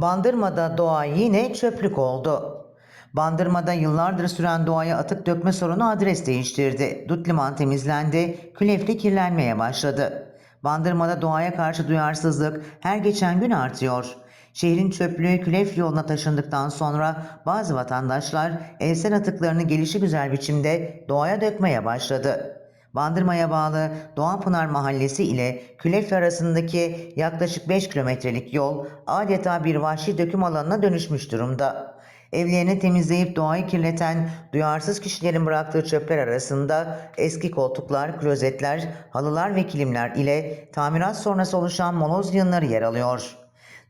Bandırma'da doğa yine çöplük oldu. Bandırma'da yıllardır süren doğaya atık dökme sorunu adres değiştirdi. Dut liman temizlendi, külefli kirlenmeye başladı. Bandırma'da doğaya karşı duyarsızlık her geçen gün artıyor. Şehrin çöplüğü külef yoluna taşındıktan sonra bazı vatandaşlar evsel atıklarını gelişigüzel biçimde doğaya dökmeye başladı. Bandırma'ya bağlı Doğanpınar Mahallesi ile Külefli arasındaki yaklaşık 5 kilometrelik yol adeta bir vahşi döküm alanına dönüşmüş durumda. Evlerini temizleyip doğayı kirleten duyarsız kişilerin bıraktığı çöpler arasında eski koltuklar, klozetler, halılar ve kilimler ile tamirat sonrası oluşan moloz yığınları yer alıyor.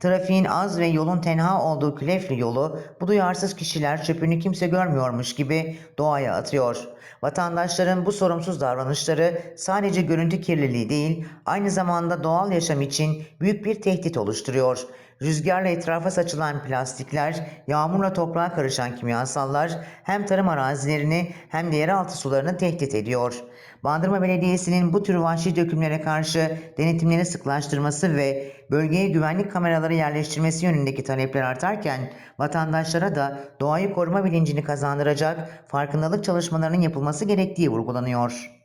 Trafiğin az ve yolun tenha olduğu Külefli yolu bu duyarsız kişiler çöpünü kimse görmüyormuş gibi doğaya atıyor. Vatandaşların bu sorumsuz davranışları sadece görüntü kirliliği değil, aynı zamanda doğal yaşam için büyük bir tehdit oluşturuyor. Rüzgarla etrafa saçılan plastikler, yağmurla toprağa karışan kimyasallar hem tarım arazilerini hem de yeraltı sularını tehdit ediyor. Bandırma Belediyesi'nin bu tür vahşi dökümlere karşı denetimleri sıklaştırması ve bölgeye güvenlik kameraları yerleştirmesi yönündeki talepler artarken vatandaşlara da doğayı koruma bilincini kazandıracak farkındalık çalışmalarının yapılması gerektiği vurgulanıyor.